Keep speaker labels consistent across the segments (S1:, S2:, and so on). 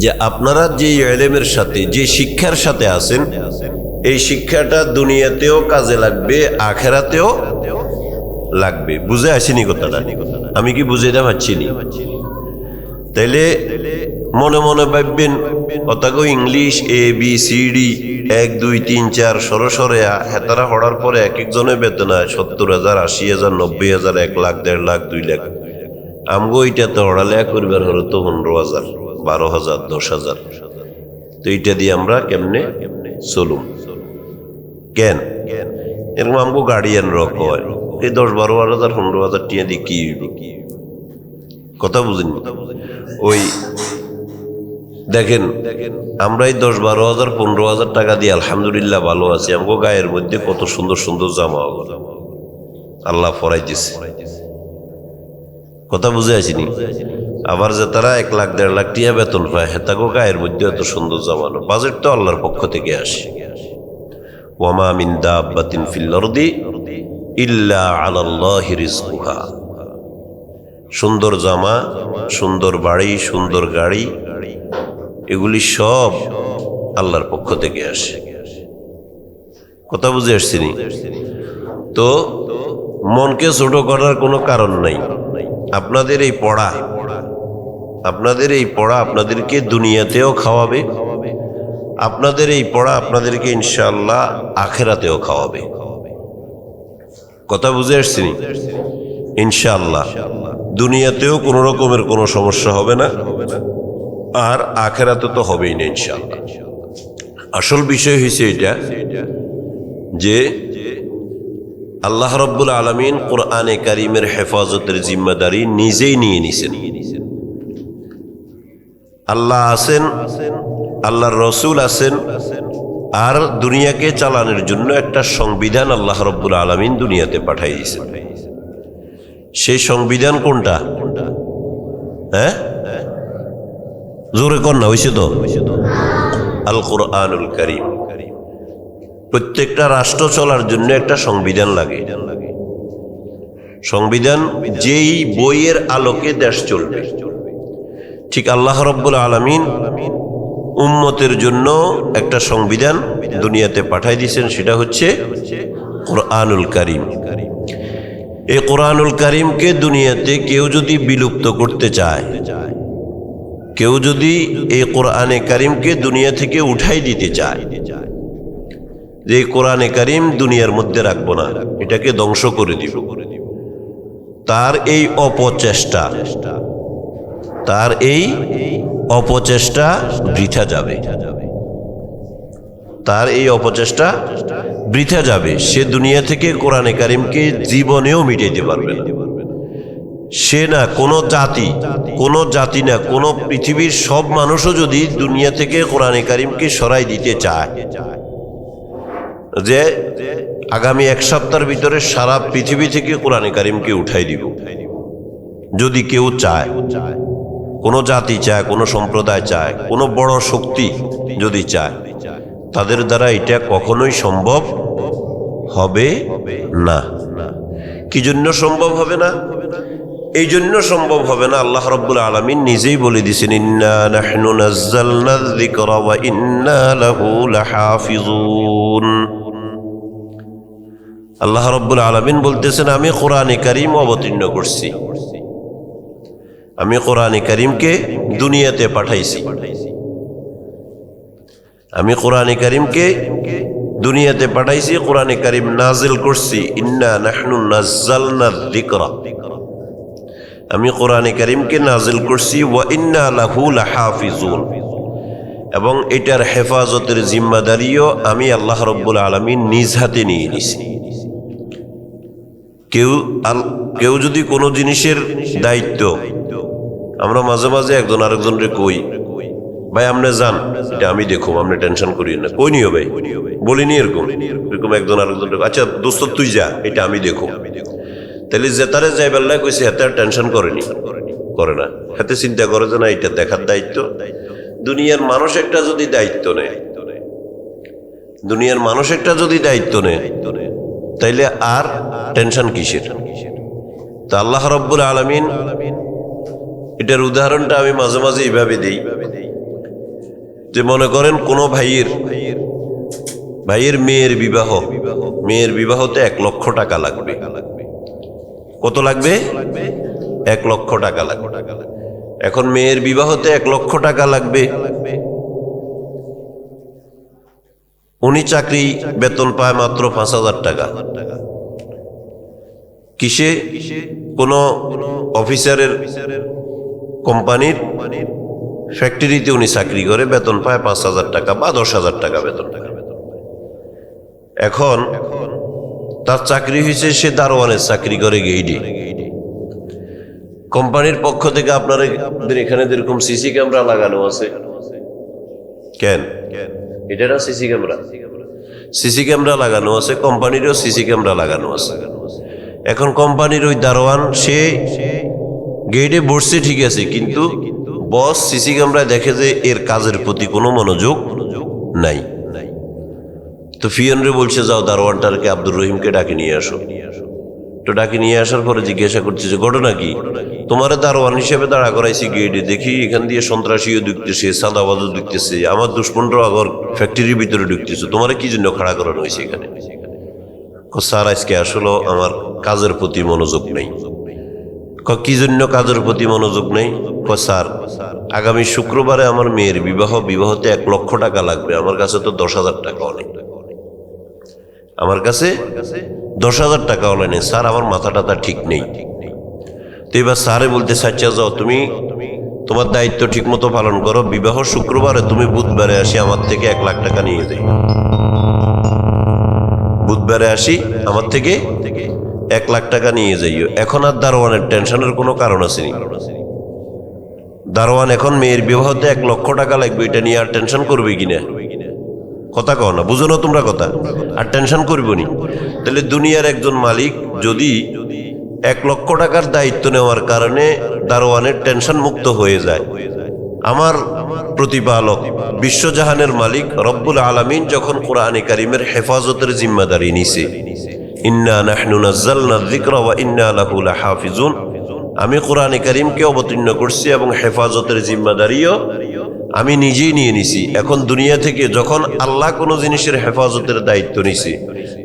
S1: যে আপনারা যে এলেমের সাথে, যে শিক্ষার সাথে আছেন, এই শিক্ষাটা দুনিয়াতেও কাজে লাগবে, আখেরাতেও লাগবে। বুঝে আসেনি কথাটা? আমি কি বুঝে এটা পারছি নি? তাইলে মনে মনে ভাববেন, অতাগো English A B C D এক, দুই, তিন, চার, সরো, সরে হেতারা হড়ার পরে এক একজনের বেতন হয় সত্তর হাজার, আশি হাজার, নব্বই হাজার, এক লাখ, দেড় লাখ, দুই লাখ। আমগো তো হড়ালেয়া করবার হলো তো পনেরো হাজার। বারো হাজার, দশ হাজার। তো এইটা দিয়ে আমরা কেমনে চলুম? কেন? এরকম আমগো গার্ডিয়ান রক হয়। এই দশ বারো হাজার, পনেরো হাজার টিয়া দিয়ে কি কথা বুঝিনি। ওই দেখেন, আমরা এই দশ বারো হাজার, পনেরো হাজার টাকা দিয়ে আলহামদুলিল্লাহ ভালো আছি। আমগো গায়ের মধ্যে কত সুন্দর সুন্দর জামা ওগুলো। আল্লাহ ফরাইতেছে। কথা বুঝে আসিনি? আবার যে তারা এক লাখ, দেড় লাখ টিয়া বেতন পায় হেতাগো গায়ের মধ্যে এত সুন্দর জামানো। বাজেট তো আল্লাহর পক্ষ থেকে আসে। ওয়ামা মিন দাব্বাতিন ইল্লা রিজকুহা। সুন্দর জামা, সুন্দর বাড়ি, সুন্দর গাড়ি, এগুলি সব আল্লাহর পক্ষ থেকে আসে। কথা বুঝে আসছিনি তো মনকে ছোট করার কোনো কারণ নাই। আপনাদের এই পড়া আপনাদের এই পড়া আপনাদেরকে দুনিয়াতেও খাওয়াবে। আপনাদের এই পড়া আপনাদেরকে ইনশাল্লাহ আখেরাতেও খাওয়াবে। কথা বুঝে আসছি ইনশাল্লাহ দুনিয়াতেও কোনো রকমের কোনো সমস্যা হবে না। আর আখেরাতে তো হবেই না ইনশাল্লাহ আসল বিষয় হয়েছে এটা যে আল্লাহ রব্বুল আলমিন কোরআনে কারিমের হেফাজতের জিম্মাদারি নিজেই নিয়ে নিছেন। আল্লাহ আছেন, আল্লাহর রসুল আছেন, আর দুনিয়াকে চালানোর জন্য একটা সংবিধান আল্লাহ রব্বুল আলমিন দুনিয়াতে পাঠাই দিয়েছেন সেই সংবিধান কোনটা? হ্যাঁ? জোরে কন্যা হয়েছে তো? আল কোরআনুল করিম। প্রত্যেকটা রাষ্ট্র চলার জন্য একটা সংবিধান লাগে। সংবিধান যেই বইয়ের আলোকে দেশ চলবে। ঠিক আল্লাহ রব্বুল আলমিন উম্মতের জন্য একটা সংবিধান দুনিয়াতে পাঠাই দিয়েছেন, সেটা হচ্ছে কোরআনুল করিম। এই কোরআনুল করিমকে দুনিয়াতে কেউ যদি বিলুপ্ত করতে চায়, কেউ যদি এই কোরআনে করিমকে দুনিয়া থেকে উঠাই দিতে চায়, যে কোরআনে করিম দুনিয়ার মধ্যে রাখব না, এটাকে ধ্বংস করে দিব। তার এই অপচেষ্টা তার এই অপচেষ্টা বৃথা যাবে। তার এই অপচেষ্টা বৃথা যাবে। সে দুনিয়া থেকে কোরআনে কারিমকে জীবনেও মিটাইতে পারবে সে না কোনো জাতি কোনো জাতি না কোনো পৃথিবীর সব মানুষও যদি দুনিয়া থেকে কোরআনে কারিমকে সরাই দিতে চায়, যে আগামী এক সপ্তাহের ভিতরে সারা পৃথিবী থেকে কোরআনে কারিমকে উঠাই দিব। যদি কেউ চায় কোনো জাতি চায়, কোনো সম্প্রদায় চায়, কোনো বড় শক্তি যদি চায়, তাদের দ্বারা এটা কখনোই সম্ভব হবে না। কি জন্য সম্ভব হবে না? এই জন্য সম্ভব হবে না, আল্লাহ রব্বুল আলমিন নিজেই বলে দিয়েছেন আল্লাহ রব্বুল আলমিন বলতেছেন, আমি কোরআনে কারিম অবতীর্ণ করছি। আমি কোরআনে করিমকে দুনিয়াতে পাঠাইছি। আমি কোরআনে করিমকে দুনিয়াতে পাঠাইছি, কোরআনে করিম নাজিল করছি। ইন্না আমি কোরআনে করিমকে নাজিল করছি, ওয়া ইন্না লাহু লাহাফিজুন। এবং এটার হেফাজতের জিম্মাদারিও আমি আল্লাহ রব্বুল আলমিন নিজ হাতে নিয়ে নিছি। কেউ কেউ যদি কোনো জিনিসের দায়িত্ব আমরা মাঝে মাঝে একজন আরেকজনকে কই, ভাই, আপনি যান, এটা আমি দেখুম, আপনি টেনশন করি না। কই নিও ভাই? বলিনি এরকম। এরকম একজন আরেকজন আচ্ছা দোস্ত, তুই যা, এটা আমি দেখো তাহলে জেতারে যাই বেলায় কইছে, হাতে আর টেনশন করেনি। করে না। হাতে চিন্তা করে যে না এটা দেখার দায়িত্ব। দুনিয়ার মানুষ একটা যদি দায়িত্ব নেয়। দুনিয়ার মানুষ একটা যদি দায়িত্ব নেয়, তাইলে আর টেনশন কিসের? তা আল্লাহ রব্বুল আলমিন এটার উদাহরণটা আমি মাঝে মাঝে এইভাবে দিই। যে মনে করেন কোনো ভাইয়ের ভাইয়ের মেয়ের বিবাহ, মেয়ের বিবাহতে এক লক্ষ টাকা লাগবে। কত লাগবে? এক লক্ষ টাকা লাগবে। এখন মেয়ের বিবাহতে এক লক্ষ টাকা লাগবে। উনি চাকরি, বেতন পায় মাত্র পাঁচ হাজার টাকা। কিসে? কোনো অফিসারের কোম্পানির ফ্যাক্টরিতে উনি চাকরি করে, বেতন পায় পাঁচ হাজার টাকা বা দশ হাজার টাকা বেতন এখন তার চাকরি হয়েছে, সে দারোয়ানের চাকরি করে গেইডে। কোম্পানির পক্ষ থেকে আপনাদের এখানে যেরকম সিসি ক্যামেরা লাগানো আছে। কেন? এটা না সিসি ক্যামেরা? সিসি ক্যামেরা লাগানো আছে, কোম্পানিরও সিসি ক্যামেরা লাগানো আছে। এখন কোম্পানির ওই দারোয়ান, সে গেটে বসছে ঠিক আছে, কিন্তু বস সিসি ক্যামেরায় দেখে যে এর কাজের প্রতি কোনো মনোযোগ নাই। তো ফিয়নরে বলছে, যাও দারোয়ানটারকে আব্দুর রহিমকে ডাকে নিয়ে আসো। তো ডাকে নিয়ে আসার পরে জিজ্ঞাসা করছে যে, ঘটনা কি? তোমার দারোয়ান হিসেবে দাঁড়া করাইছি গেটে। দেখি এখান দিয়ে সন্ত্রাসীও ঢুকতেছে সাদাবাদও ঢুকতেছে, আমার দুশ্মনরাও আগর ফ্যাক্টরির ভিতরে ঢুকতেছে। তোমার কি জন্য খাড়া করানো হয়েছে এখানে? স্যার, আজকে আসলে আমার কাজের প্রতি মনোযোগ নেই। ক, জন্য কাজের প্রতি মনোযোগ নেই? স্যার আগামী শুক্রবারে আমার মেয়ের বিবাহ বিবাহতে এক লক্ষ টাকা লাগবে। আমার কাছে তো দশ হাজার টাকা অনেক আমার কাছে দশ হাজার টাকা অনলাইনে স্যার আমার মাথা টাথা ঠিক নেই। তো এবার স্যারে বলতে চাচ্ছা যাও তুমি তোমার দায়িত্ব ঠিক মতো পালন করো। বিবাহ শুক্রবারে তুমি বুধবারে আসি আমার থেকে এক লাখ টাকা নিয়ে যাই বুধবারে আসি আমার থেকে এক লাখ টাকা নিয়ে যাইও। এখন আর দারোয়ানের টেনশনের কোনো কারণ আছে দারোয়ান এখন মেয়ের বিবাহতে এক লক্ষ টাকা লাগবে, এটা নিয়ে আর টেনশন করবে কিনা কথা কও না, বুঝো না তোমরা কথা। আর টেনশন করব নি। তাহলে দুনিয়ার একজন মালিক যদি এক লক্ষ টাকার দায়িত্ব নেওয়ার কারণে দারোয়ানের টেনশন মুক্ত হয়ে যায়। আমার প্রতিপালক, বিশ্বজাহানের মালিক রব্বুল আলমিন যখন কোরআনে কারিমের হেফাজতের জিম্মাদারি নিছে আমি কোরআনে কারিমকে অবতীর্ণ করছি এবং হেফাজতের জিম্মাদারিও আমি নিজেই নিয়ে নিছি। এখন দুনিয়া থেকে যখন আল্লাহ কোনো জিনিসের হেফাজতের দায়িত্ব নিছি,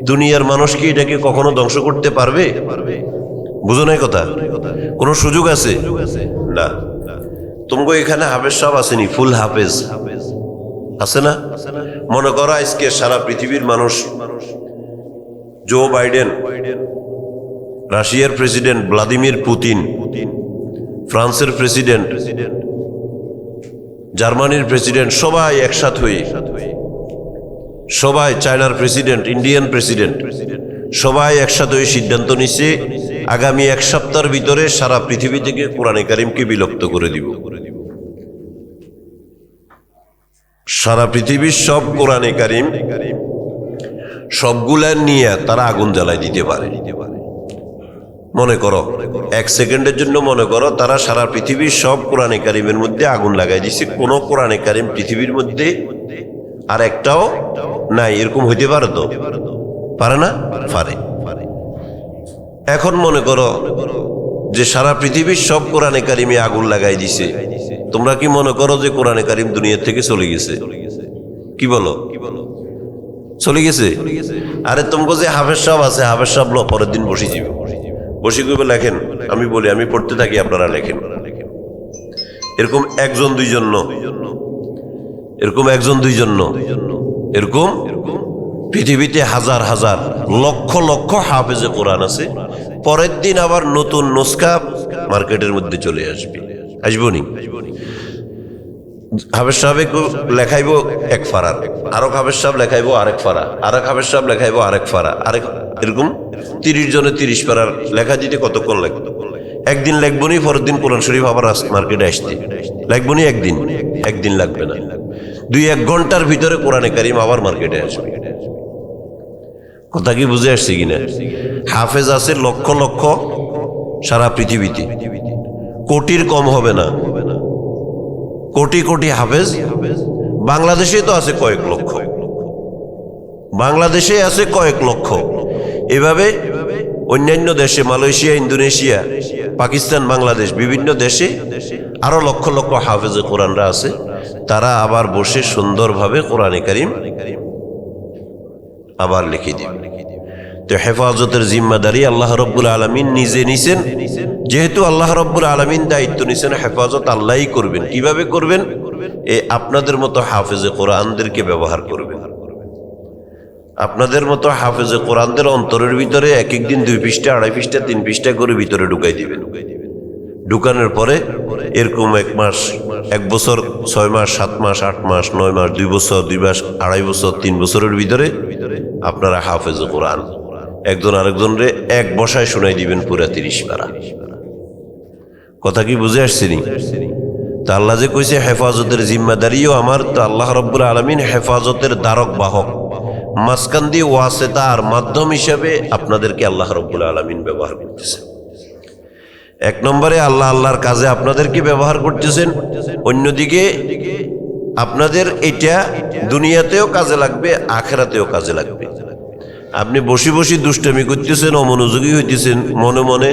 S1: দুনিয়ার মানুষ কি এটাকে কখনো ধ্বংস করতে পারবে? বুঝো নাই কথা? কোনো সুযোগ আছে? না। তোমাকে এখানে হাফেজ সব আসেনি, ফুল হাফেজ। আছে না? মনে করো আজকে সারা পৃথিবীর মানুষ মানুষ জো বাইডেন রাশিয়ার প্রেসিডেন্ট ভ্লাদিমির পুতিন ফ্রান্সের প্রেসিডেন্ট জার্মানির প্রেসিডেন্ট সবাই একসাথ হয়ে, সবাই চায়নার প্রেসিডেন্ট ইন্ডিয়ান প্রেসিডেন্ট সবাই একসাথে হয়ে সিদ্ধান্ত নিচ্ছে আগামী এক সপ্তাহের ভিতরে সারা পৃথিবী থেকে কোরআনে কারিমকে বিলুপ্ত করে দিব। সারা পৃথিবীর সব কোরআনে কারিম সবগুলা নিয়ে তারা আগুন জ্বালাই দিতে পারে। মনে করো, এক সেকেন্ডের জন্য মনে করো তারা সারা পৃথিবীর সব কোরআনে কারিমের মধ্যে আগুন লাগাই দিচ্ছে কোনো কোরআনে কারিম পৃথিবীর মধ্যে আর একটাও নাই। এরকম হইতে পারে তো? পারে না? পারে। এখন মনে করো যে সারা পৃথিবীর সব কোরআনে কারিমে আগুন লাগাই দিছে তোমরা কি মনে করো যে কোরআনে কারিম দুনিয়ার থেকে চলে গেছে? কি বলো? চলে গেছে? আরে, তোমাকে যে হাফেজ সাহেব আছে, হাফেজ সাহেব লো পরের দিন বসে যাবে বসে করবে লেখেন, আমি বলি, আমি পড়তে থাকি, আপনারা লেখেন। এরকম একজন, দুইজন। এরকম একজন, দুইজন। এরকম? পৃথিবীতে হাজার হাজার, লক্ষ লক্ষ হাফেজে কোরআন আছে। পরের দিন আবার নতুন নস্কা মার্কেটের মধ্যে চলে আসবে। আসব হাফেজ সাহেব লেখাইব এক ফারার আরও হাফেজ সাহেব লেখাইব আরেক ফারা। আরেক হাফেজ সাহেব লেখাইব আরেক ফারা। আরেক এরকম তিরিশ জনে তিরিশ ফারার লেখা দিতে কতক্ষণ লাগবে একদিন লিখব নি পরের দিন কোরআন শরীফ, আবার মার্কেটে আসতে। লিখব নি একদিন একদিন লাগবে না। দুই এক ঘণ্টার ভিতরে কোরআনে কারিম আবার মার্কেটে আসবে। কথা কি বুঝে আসছে কিনা? হাফেজ আছে লক্ষ লক্ষ সারা পৃথিবীতে। কোটির কম হবে না। কোটি কোটি হাফেজ বাংলাদেশে তো আছে কয়েক লক্ষ। বাংলাদেশে আছে কয়েক লক্ষ। এভাবে অন্যান্য দেশে, মালয়েশিয়া, ইন্দোনেশিয়া, পাকিস্তান, বাংলাদেশ, বিভিন্ন দেশে আরও লক্ষ লক্ষ হাফেজে কোরআনরা আছে। তারা আবার বসে সুন্দরভাবে কোরআনে কারিম আবার লিখে দিবে। তো হেফাজতের জিম্মাদারি আল্লাহ রব্বুল আলমিন নিজে নিছেন। যেহেতু আল্লাহ রব্বুল আলমিন দায়িত্ব নিছেন, হেফাজত আল্লাহই করবেন। কীভাবে করবেন? এ আপনাদের মতো হাফেজে কোরআনদেরকে ব্যবহার করবেন। আপনাদের মতো হাফেজে কোরআনদের অন্তরের ভিতরে এক একদিন দুই পৃষ্ঠা, আড়াই পৃষ্ঠা, তিন পৃষ্ঠা করে ভিতরে ঢুকাই দিবেন। ঢুকানোর পরে এরকম এক মাস, এক বছর, ছয় মাস, সাত মাস, আট মাস, নয় মাস, দুই বছর, দুই মাস, আড়াই বছর, তিন বছরের ভিতরে আপনারা হাফেজ কোরআন। একজন আরেকজনরে এক বসায় শোনাই দিবেন পুরা তিরিশ পারা। কথা কি বুঝে আসছেনি? তা আল্লাহ যে কইছে, হেফাজতের জিম্মাদারিও আমার, তো আল্লাহ রব্বুল আলমিন হেফাজতের দ্বারক বাহক। মাঝখান দিয়ে ওয়াসেতা মাধ্যম হিসাবে আপনাদেরকে আল্লাহ রব্বুল আলমিন ব্যবহার করতেছে। এক নম্বরে আল্লাহ আল্লাহর কাজে আপনাদেরকে ব্যবহার করতেছেন। অন্যদিকে আপনাদের এটা দুনিয়াতেও কাজে লাগবে, আখেরাতেও কাজে লাগবে। আপনি বসে বসে দুষ্টামি করতেছেন, অমনোযোগী হইতেছেন মনে মনে।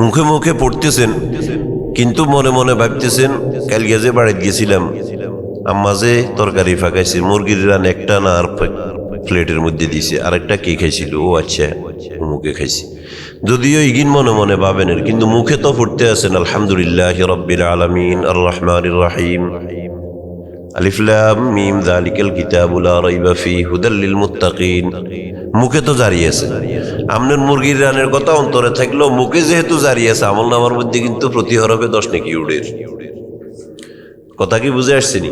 S1: মুখে মুখে পড়তেছেন, কিন্তু মনে মনে ভাবতেছেন কালকে যে বাড়িতে গেছিলাম, আম্মা যে তরকারি ফাঁকাইছে, মুরগির রান একটা না আর প্লেটের মধ্যে দিছে, আরেকটা কে খাইছিল? ও আচ্ছা মুখে খাইছি। যদিও ইগিন মনে মনে ভাবেন কিন্তু মুখে তো ফুটতে আছেন, আলহামদুলিল্লাহ রব্বিল আলমিন আর রহমান রাহিম আলিফলাম মিম দালিকাল কিতাবুলা রাইবা ফি, হুদাল লিল মুত্তাকিন। মুখে তো জারিয়েছে আছে। আপনার মুরগির রানের কথা অন্তরে থাকলেও মুখে যেহেতু জারি আছে, আমল নামার মধ্যে কিন্তু প্রতি হরফে দশ নাকি উড়ের। কথা কি বুঝে আসছেনি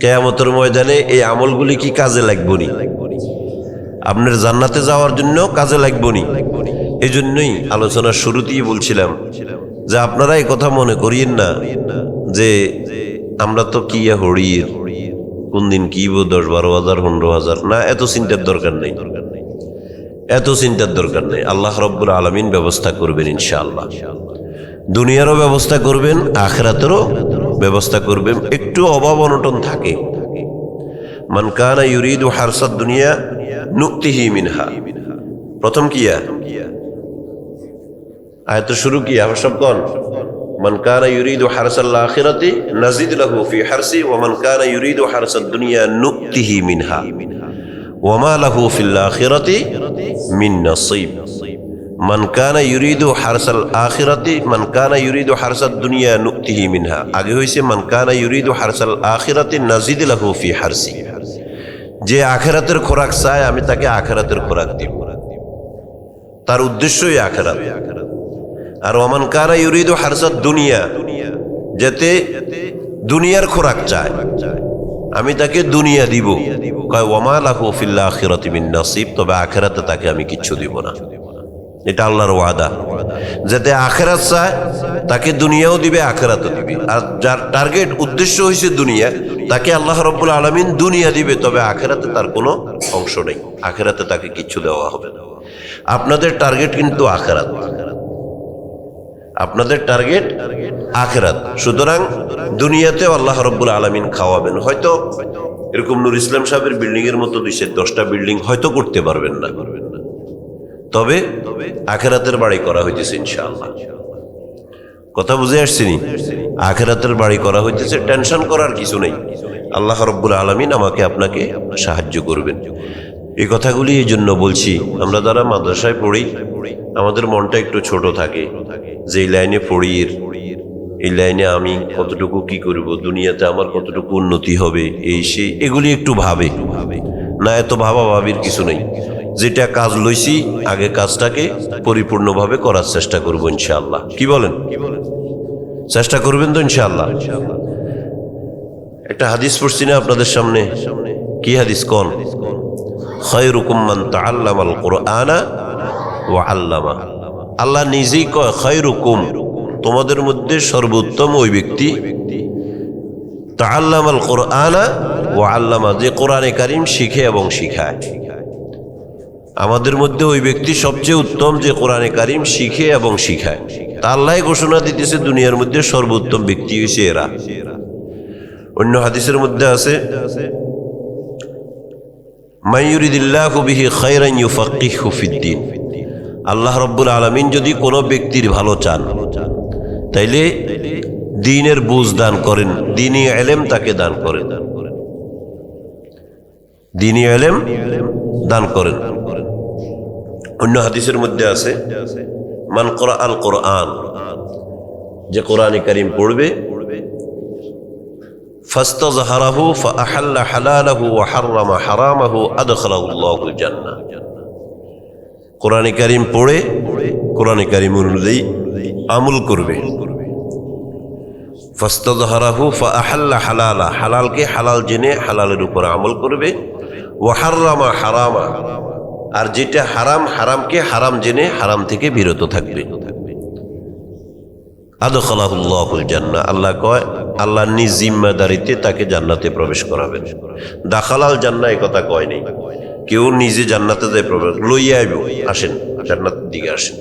S1: কেয়ামতের ময়দানে এই আমলগুলি কি কাজে লাগবো নি? আপনার জান্নাতে যাওয়ার জন্য কাজে লাগবো নি? এই জন্যই আলোচনার শুরুতেই বলছিলাম যে আপনারা এই কথা মনে করিয়েন না যে আমরা তো কি হরির। কোন দিন কি দশ বারো হাজার, পনেরো হাজার? না, এত চিন্তার দরকার নেই। এত চিন্তার দরকার নেই। আল্লাহ রব্বুর আলমিন ব্যবস্থা করবেন ইনশাআল্লাহ। দুনিয়ারও ব্যবস্থা করবেন, আখরাতেরও ব্যবস্থা করবেন। একটু অভাব অনটন থাকে। মান কানা ইউরিদু হারসাদ দুনিয়া, নুক্তিহি মিনহা। প্রথম কিয়া আয়ত শুরু কি? আমার সব কন? মান কানা ইউরিদু হারসাল আখিরাতি নাজিদ লাহু ফি হারসি ওয়া মান কানা ইউরিদু হারসাদ দুনিয়া নুক্তিহি মিনহা ওয়া মা লাহু ফিল আখিরাতি মিন নাসিব। মান কানা ইউরিদু হারসাল আখিরাতি, মান কানা ইউরিদু হারসাদ দুনিয়া নুক্তিহি মিনহা। আগে হইছে মান কানা ইউরিদু হারসাল আখিরাতি নাজিদ লাহু ফি হারসি। যে আখেরাতের খোরাক চায়, আমি তাকে আখেরাতের খোরাক দিব। তার উদ্দেশ্যই আখেরাত। আর ওমান কারা ইউরিদু হারসাদ দুনিয়া, যাতে দুনিয়ার খোরাক চায়। আমি তাকে দুনিয়া দিব। কয় ওমা লাহু ফিল্লা আখিরাতি নাসিব তবে আখেরাতে তাকে আমি কিচ্ছু দিব না। এটা আল্লাহর ওয়াদা। যাতে আখেরাত চায়, তাকে দুনিয়াও দিবে, আখেরাতও দিবে। আর যার টার্গেট, উদ্দেশ্য হয়েছে দুনিয়া, তাকে আল্লাহ রব্বুল আলমিন দুনিয়া দিবে, তবে আখেরাতে তার কোনো অংশ নেই। আখেরাতে তাকে কিচ্ছু দেওয়া হবে না। আপনাদের টার্গেট কিন্তু আখেরাত। আপনাদের টার্গেট আখেরাত। সুতরাং দুনিয়াতেও আল্লাহ রব্বুল আলমিন খাওয়াবেন। হয়তো এরকম নুর ইসলাম সাহেবের বিল্ডিং এর মতো দুইশো দশটা বিল্ডিং হয়তো করতে পারবেন না। তবে আখেরাতের বাড়ি করা হইতেছে ইনশাআল্লাহ। কথা বুঝে আসছিনি আখেরাতের বাড়ি করা হইতেছে টেনশন করার কিছু নেই। আল্লাহ রব্বুল আলমিন আমাকে আপনাকে সাহায্য করবেন। এই কথাগুলি এই জন্য বলছি, আমরা যারা মাদ্রাসায় পড়ি, আমাদের মনটা একটু ছোট থাকে। যে এই লাইনে পড়ি এই লাইনে আমি কতটুকু কি করব, দুনিয়াতে আমার কতটুকু উন্নতি হবে, এই সেই এগুলি একটু ভাবে। না, এত ভাবা ভাবির কিছু নেই। যেটা কাজ লইছি, আগে কাজটাকে পরিপূর্ণভাবে করার চেষ্টা করব ইনশাআল্লাহ। কি বলেন? চেষ্টা করবেন তো ইনশাআল্লাহ। একটা হাদিস পড়ছি না আপনাদের সামনে? কি হাদিস কন? মান তাআল্লামাল কুরআনা ওয়া আল্লামা। আল্লাহ নিজেই কয়, খয়রুকুম তোমাদের মধ্যে সর্বোত্তম ওই ব্যক্তি। তাআল্লামাল কুরআনা ওয়া আল্লামা, যে কোরআনে কারিম শিখে এবং শিখায়। আমাদের মধ্যে ওই ব্যক্তি সবচেয়ে উত্তম যে কোরআনে কারিম শিখে এবং শিখায়। তা আল্লাহ ঘোষণা দিতেছে, দুনিয়ার মধ্যে সর্বোত্তম ব্যক্তি হয়েছে এরা। অন্য হাদিসের মধ্যে আছে মাইয়ুরিদিল্লাহু বিহি খায়রান ইউফাক্কিহু ফিদ্দিন আল্লাহ রব্বুল আলামিন যদি কোনো ব্যক্তির ভালো চান তাইলে দিনের বুঝ দান করেন দিনী এলেম তাকে দান করেন দিনী এলেম দান করেন অন্য হাদিসের মধ্যে আছে মান করা আল কোরআন যে কোরআন করিম পড়বে فاستظهره فأحل حلاله وحرم حرامه أدخله الله الجنة কোরআন কারিম পড়ে, কোরআন কারিম অনুযায়ী আমল করবে। ফাস্তাদহারাহু ফাআহাল্লা হালালা, হালালকে হালাল জেনে হালালের উপর আমল করবে। ওয়াহাররামা হারামা আর যেটা হারাম, হারামকে হারাম জেনে হারাম থেকে বিরত থাকবে। আদখালাহুল্লাহুল জান্না আল্লাহ কয়, আল্লাহ নিজ জিম্মাদারিতে তাকে জান্নাতে প্রবেশ করাবেন। দাখালাল জান্না কথা কয় নেই। কেউ নিজে জান্নাতে যায় প্রবেশ লইয়া আইব, আসেন জান্নাতের দিকে আসেন।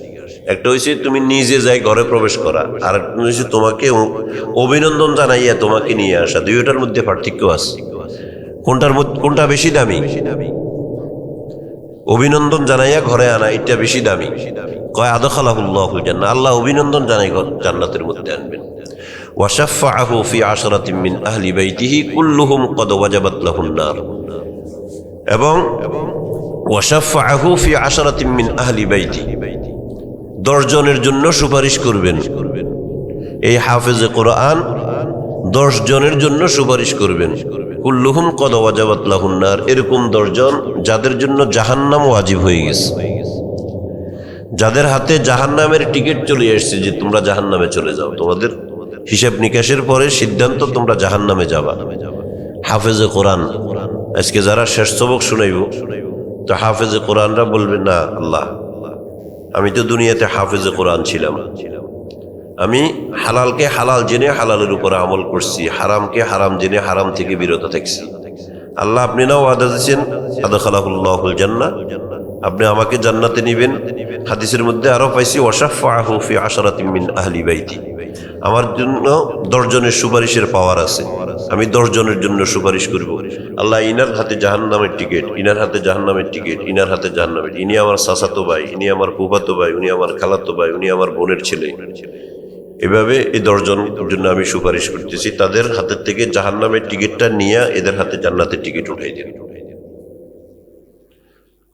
S1: একটা হয়েছে তুমি নিজে যাই ঘরে প্রবেশ করা আর হয়েছে তোমাকে অভিনন্দন জানাইয়া তোমাকে নিয়ে আসা। দুইটার মধ্যে পার্থক্য আছে। কোনটার কোনটা বেশি দামি? অভিনন্দন জানাইয়া ঘরে আনা এটা বেশি দামি। কয়, আদখালাহুল্লাহুল জান্নাহ। আল্লাহ অভিনন্দন জানাই জান্নাতের মধ্যে আনবেন। ওয়াশাফাআহু ফি আশরাতিন মিন আহলি বাইতিহি, কুল্লুহুম কদ ওয়াজাবাত লাহুন নার। এবং ওয়াশাফাআহু ফি আশরাতিন আহলি বাইতি, দশজনের জন্য সুপারিশ করবেন। এই হাফেজে কোরআন দশ জনের জন্য সুপারিশ করবেন। কুল্লুহুম কদ ওয়াজাবাত এরকম দশজন যাদের জন্য জাহান্নাম ওয়াজিব হয়ে গেছে। যাদের হাতে জাহান্নামের টিকিট চলে এসছে যে তোমরা জাহান্নামে চলে যাও, তোমাদের হিসাব নিকাশের পরে সিদ্ধান্ত তোমরা জাহান্নামে যাবা। হাফেজে কোরআন আজকে যারা শেষ সবক শুনাইব, তো হাফেজে কোরআনরা বলবে, না, আল্লাহ, আমি তো দুনিয়াতে হাফেজে কোরআন ছিলাম। আমি হালালকে হালাল জেনে হালালের উপরে আমল করছি, হারামকে হারাম জেনে হারাম থেকে বিরত থাকছি। আল্লাহ, আপনি না ওয়াদা দিয়েছেন আদাখালাহুল্লাহুল জান্না আপনি আমাকে জান্নাতে নিবেন। হাদিসের মধ্যে আরও পাইছি ওয়াশাফাহু ফি আশরাতিন মিন আহলি বাইতি। আমার জন্য দশজনের সুপারিশের পাওয়ার আছে। আমি দশজনের জন্য সুপারিশ করব। আল্লাহ ইনার হাতে জাহান্নামের টিকিট ইনার হাতে জাহান্নামের টিকিট ইনার হাতে জাহান্নামের ইনি আমার সাসাতো ভাই, ইনি আমার ফুফাতো ভাই, উনি আমার খালাতো ভাই, উনি আমার বোনের ছেলে। এভাবে এই দশজন জন্য আমি সুপারিশ করতেছি। তাদের হাতের থেকে জাহান্নামের টিকিটটা নিয়ে এদের হাতে জান্নাতের টিকিট উঠাই দিন।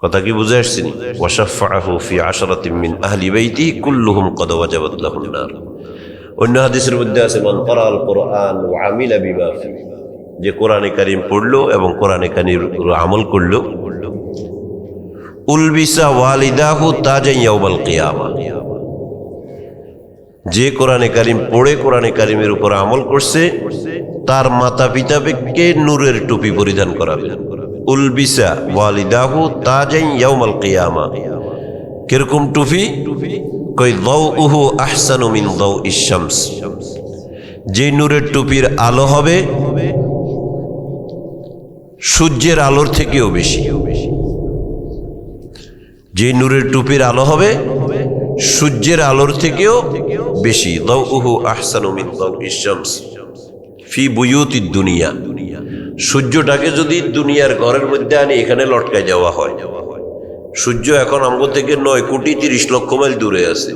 S1: কথা কি বুঝে আসছি ওয়াশাফাহু ফি আশরাতিন মিন আহলি বাইতি কুল্লুহুম কদ ওয়াজাবাত লাহুন নার। অন্য হাদিসের মধ্যে আছে, মান ক্বারাআল কুরআন ওয়া আমিলা ফি। যে কোরআনে কারীম পড়ল এবং কোরআনে কারীম আমল করল। উলবিসা ওয়ালিদাহু তাজান ইয়াউমাল কিয়ামা। যে কোরআনে কারিম পড়ে, কোরআনে কারিমের উপর আমল করছে, তার মাতা পিতাকে নূরের টুপি পরিধান করাবে। উলবিসা ওয়ালিদাহু তাজাই ইয়াউমাল কিয়ামা। কীরকম টুপি? কই দাউহু আহসানু মিন দাউ ইশামস যে নূরের টুপির আলো হবে, সূর্যের আলোর থেকেও বেশি। যে নূরের টুপির আলো হবে, সূর্যের আলোর থেকেও বেশি। দাউহু আহসানু মিন দাউ ইশামস ফি বুয়ুতি দুনিয়া। সূর্যটাকে যদি দুনিয়ার ঘরের মধ্যে আনি, এখানে লটকায় যাওয়া হয়। সূর্য এখন অঙ্গ থেকে নয় কোটি তিরিশ লক্ষ মাইল দূরে আছে।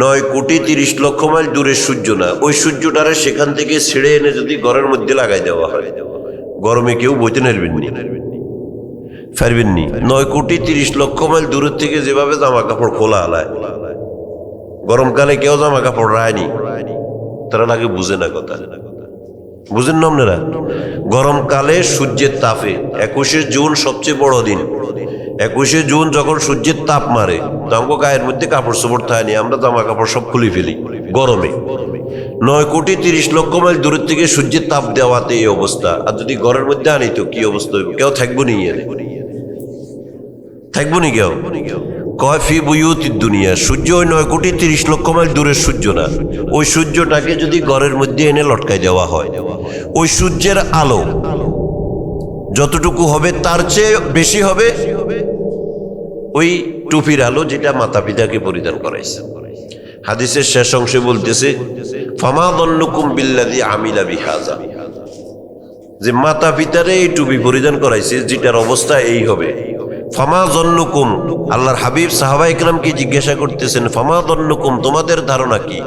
S1: নয় কোটি তিরিশ লক্ষ মাইল দূরে সূর্য না। ওই সূর্যটারে সেখান থেকে ছেড়ে এনে যদি ঘরের মধ্যে লাগাই দেওয়া হয়, গরমে কেউ বইতে নেরবেননি পারবেননি নয় কোটি তিরিশ লক্ষ মাইল দূরের থেকে যেভাবে জামা কাপড় খোলা আলায়। গরমকালে কেউ জামা কাপড় রায়নি তারা লাগে বুঝে না কথা। বুঝেন না আপনারা? গরমকালে সূর্যের তাপে একুশে জুন সবচেয়ে বড় দিন। একুশে জুন যখন সূর্যের তাপ মারে তো গায়ের মধ্যে কাপড় চোপড় থায়নি আমরা জামা কাপড় সব খুলে ফেলি, গরমে। নয় কোটি তিরিশ লক্ষ মাইল দূরের থেকে সূর্যের তাপ দেওয়াতে এই অবস্থা। আর যদি ঘরের মধ্যে আনি তো কি অবস্থা হইব? কেউ থাকব নি থাকব নি কেউ? কয় ফি বুয়ুতি দুনিয়া? সূর্য ওই নয় কোটি তিরিশ লক্ষ মাইল দূরের সূর্য না। ওই সূর্যটাকে যদি ঘরের মধ্যে এনে লটকাই দেওয়া হয়, ওই সূর্যের আলো যতটুকু হবে, তার চেয়ে বেশি হবে ওই টুপির আলো যেটা মাতা পিতাকে পরিধান করাইছে। হাদিসের শেষ অংশে বলতেছে যে মাতা পিতারে এই টুপি পরিধান করাইছে, যেটার অবস্থা এই হবে। ফামা জন্নুকুম আল্লাহর হাবিব সাহাবা ইকরামকে জিজ্ঞাসা করতেছেন, ফামা জন্নুকুম তোমাদের ধারণা কি?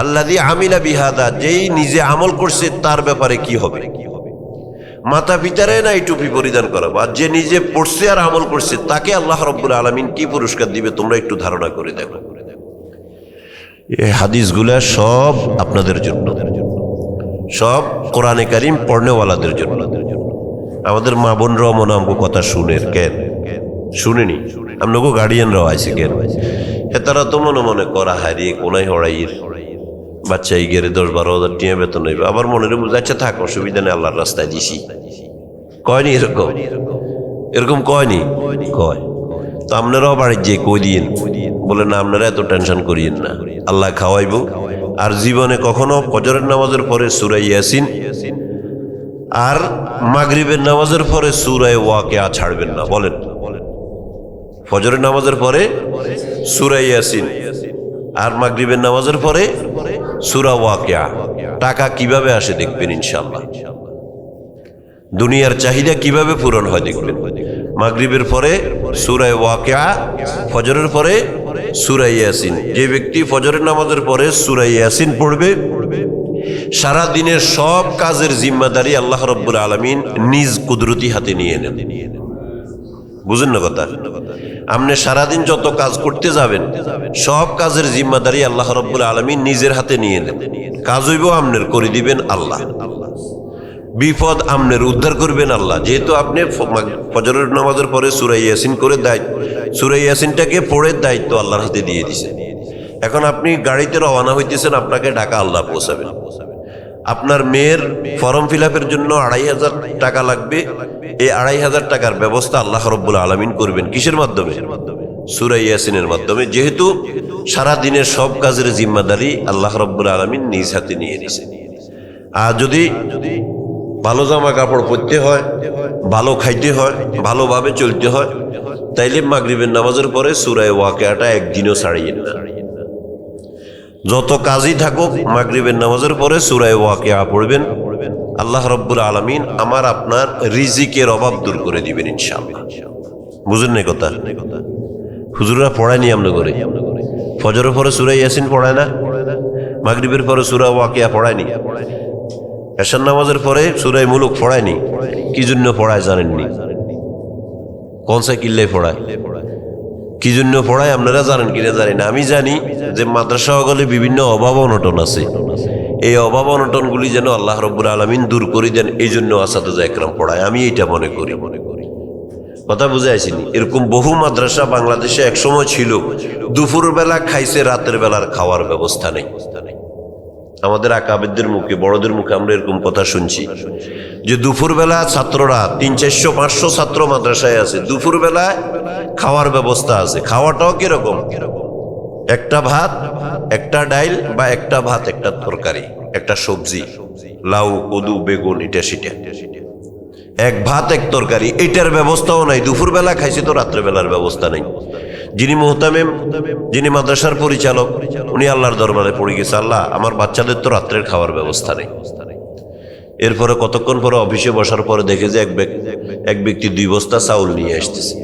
S1: আল্লাদি আমিলা বিহাদা যেই নিজে আমল করছে, তার ব্যাপারে কি হবে? মাতা পিতারে না এই টুপি পরিধান করাবো আর যে নিজে পড়ছে আর আমল করছে, তাকে আল্লাহ রব্বুল আলমিন কি পুরস্কার দিবে? তোমরা একটু ধারণা করে দেখো। হাদিসগুলা সব আপনাদের জন্য। সব কোরআনে কারিম পড়নেওয়ালাদের জন্য। আমাদের মা বোনরাও মনে আমগো কথা শুনের কেন? শুনেনি। আমনগো গার্ডিয়ানরাও আছে, কেন? তারা তো মনে মনে করা হারিয়ে কোনায় হড়াইয়ের। বাচ্চা গেলে দশ বারো হাজার টিয়া বেতন নেবে আবার মনে রে বুঝাচ্ছে থাক, অসুবিধা নেই, আল্লাহর রাস্তায় দিছি। কয়নি এরকম? এরকম কয়নি? কয়। তো আপনারাও বাড়ির যে কই দিয়েন? বলে, না, আপনারা এত টেনশন করিয়েন না। আল্লাহ খাওয়াইব। আর জীবনে কখনো ফজরের নামাজের পরে সুরাই ইয়াসিন আর মাগরিবের নামাজের পরে সুরায় ওয়াকে আ ছাড়বেন না। বলেন। ফজরের নামাজের পরে সুরাই ইয়াসিন আর মাগরিবের নামাজের পরে সুরা ওয়াকিয়া। টাকা কীভাবে আসে দেখবেন ইনশাল্লাহ দুনিয়ার চাহিদা কীভাবে পূরণ হয় দেখবেন। মাগরিবের পরে সুরায় ওয়াকিয়া, ফজরের পরে সুরাই ইয়াসিন। যে ব্যক্তি ফজরের নামাজের পরে সুরাই ইয়াসিন পড়বে সারা দিনের সব কাজের জিম্মাদারি আল্লাহ রব্বুল আলমিন নিজ কুদরতি হাতে নিয়ে নেন। বুঝেন না কথা? আপনি সারাদিন যত কাজ করতে যাবেন, সব কাজের জিম্মাদারি আল্লাহ রব্বুল আলমিন নিজের হাতে নিয়ে নেন। কাজ হইব আমনের করে দিবেন আল্লাহ। বিপদ আমনের উদ্ধার করবেন আল্লাহ। যেহেতু আপনি ফজরের নামাজের পরে সুরাই ইয়াসিন করে দায়িত্ব সুরাই ইয়াসিনটাকে পড়ে দায়িত্ব আল্লাহর হাতে দিয়ে দিছে। এখন আপনি গাড়িতে রওনা হইতেছেন, আপনাকে ঢাকা আল্লাহ পৌঁছাবেন। আপনার মেয়ের ফর্ম ফিল জন্য আড়াই হাজার টাকা লাগবে। এই আড়াই হাজার টাকার ব্যবস্থা আল্লাহ রব্বুল আলমিন করবেন। কিসের মাধ্যমে? সুরাই ইয়াসিনের মাধ্যমে। যেহেতু সারা দিনের সব কাজের জিম্মাদারি আল্লাহ রব্বুল আলমিন নিজ হাতে নিয়ে নিছে আর যদি ভালো জামা কাপড় পরতে হয়, ভালো খাইতে হয়, ভালোভাবে চলতে হয়, তাইলে মাগরিবের নামাজের পরে সুরায় ওয়াকেয়াটা একদিনও ছাড়িয়েন না। যত কাজই থাকুক, মাগরিবের নামাজের পরে সুরায় ওয়াকিয়া পড়বেন। আল্লাহ রব্বুল আলমিন আমার, আপনার রিজিকের অভাব দূর করে দিবেন ইনশাআল্লাহ। বুঝেন না কথা? হুজুরা পড়ায়নি আমরা করে ফজরের পরে সুরাই ইয়াসিন পড়ায় না? মাগরিবের পরে সুরা ওয়াকিয়া পড়ায়নি এশার নামাজের পরে সুরাই মুলুক পড়ায়নি কি জন্য পড়ায় জানেননি? কোন সা কিল্লাই পড়ায়? কি জন্য পড়ায় আপনারা জানেন কিনা জানি না। আমি জানি যে মাদ্রাসা গলে বিভিন্ন অভাব অনটন আছে। এই অভাব অনটনগুলি যেন আল্লাহ রব্বুর আলমিন দূর করে দেন এই জন্য আসাদুজা একরাম পড়ায়। আমি এটা মনে করি। মনে করি কথা বুঝে আসিনি? এরকম বহু মাদ্রাসা বাংলাদেশে একসময় ছিল। দুপুর বেলা খাইছে, রাতের বেলার খাওয়ার ব্যবস্থা নেই। আমাদের আকাবেদদের মুখে, বড়দের মুখে আমরা এরকম কথা শুনছি। যে দুপুরবেলা ছাত্ররা, তিন, চারশো, পাঁচশো ছাত্র মাদ্রাসায় আছে দুপুরবেলায় খাওয়ার ব্যবস্থা আছে। খাওয়াটাও কীরকম? একটা ভাত, একটা ডাইল বা একটা ভাত, একটা তরকারি, একটা সবজি। লাউ, কদু, বেগুন এটা সেটা। এক ভাত, এক তরকারি, এটার ব্যবস্থাও নাই। দুপুরবেলা খাইছে তো রাত্রেবেলার ব্যবস্থা নেই। যিনি মোহতামেম, যিনি মাদ্রাসার পরিচালক, উনি আল্লাহর দরবারে পড়ে গেছে, আল্লাহ, আমার বাচ্চাদের তো রাত্রের খাওয়ার ব্যবস্থা নেই। এরপরে কতক্ষণ পরে অফিসে বসার পরে দেখে যে এক ব্যক্তি দুই বস্তা চাউল নিয়ে আসতেছে।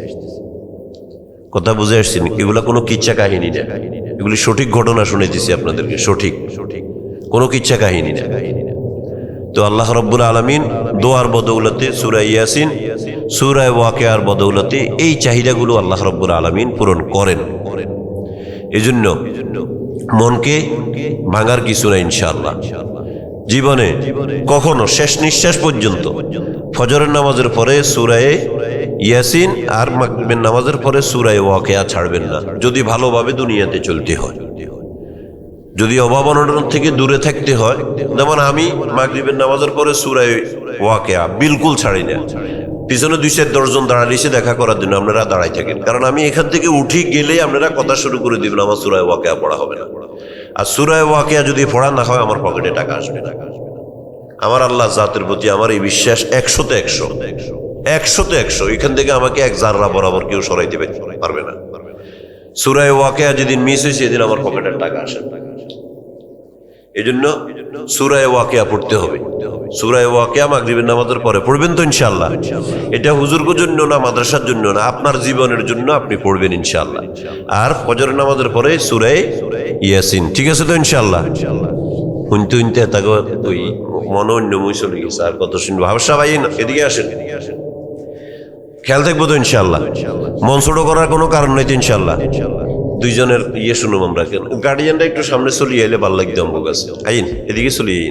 S1: কথা বুঝে আসছেন এগুলো কোনো কিচ্ছা কাহিনী না। এগুলি সঠিক ঘটনা শুনেছি আপনাদেরকে সঠিক সঠিক। কোনো কিচ্ছা কাহিনী না। তো আল্লাহ রব্বুল আলমিন দোয়ার বদৌলতে সুরাই ইয়াসিন সুরায় ওয়াকেয়ার বদৌলতে এই চাহিদাগুলো আল্লাহ রব্বুল আলমিন পূরণ করেন। এই জন্য মনকে ভাঙার কিছু না ইনশাআল্লাহ। জীবনে কখনো শেষ নিঃশ্বাস পর্যন্ত ফজরের নামাজের পরে সুরায়ে ইয়াসিন আর মাগরিবের নামাজের পরে সুরায় ওয়াকেয়া ছাড়বেন না, যদি ভালোভাবে দুনিয়াতে চলতে হয়। যদি অভাব অনটন থেকে দূরে থাকতে হয়, যেমন আমি মাগরিবের নামাজের পরে সুরায় ওয়াকেয়া বিলকুল ছাড়ি না। পিছনে দুই চার দশজন দাঁড়ালিছে দেখা করার জন্য আপনারা দাঁড়াই থাকেন। কারণ আমি এখান থেকে উঠি গেলে আপনারা কথা শুরু করে দিবেন, আমার সুরায় ওয়াকেয়া পড়া হবে না। আর সুরায় ওয়াকেয়া যদি পড়া না হয়, আমার পকেটে টাকা আসবে না। আমার আল্লাহ জাতের প্রতি আমার এই বিশ্বাস একশোতে একশো। একশোতে একশো। এখান থেকে আমাকে এক জাররা বরাবর কেউ সরাই দেবে পারবে না। সুরায় ওয়াকেয়া যেদিন মিস হয়েছে, সেদিন আমার পকেটের টাকা আসে। না এই জন্য সুরায় ওয়াকিয়া পড়তে হবে। সুরায় ওয়াকিয়া মাগরিবের নামাজের পরে পড়বেন তো ইনশাল্লাহ এটা হুজুরগুর জন্য না, মাদ্রাসার জন্য না, আপনার জীবনের জন্য আপনি পড়বেন ইনশাল্লাহ আর ফজর নামাজের পরে সুরায় ইয়াসিন, ঠিক আছে তো ইনশাল্লাহ শুনতে শুনতে তাকে ওই মনে অন্য মুই চলে গেছে, আর কত শুনব। হাবসা ভাই, এদিকে আসেন। খেয়াল থাকব তো ইনশাল্লাহ মন ছোট করার কোনো কারণ নেই তো ইনশাল্লাহ দুইজনের ইয়ে শুনুম আমরা, কেন? গার্ডিয়ানরা একটু সামনে চলিয়ে এলে ভালো লাগতো আমার কাছে। আইন, এদিকে চলিয়ে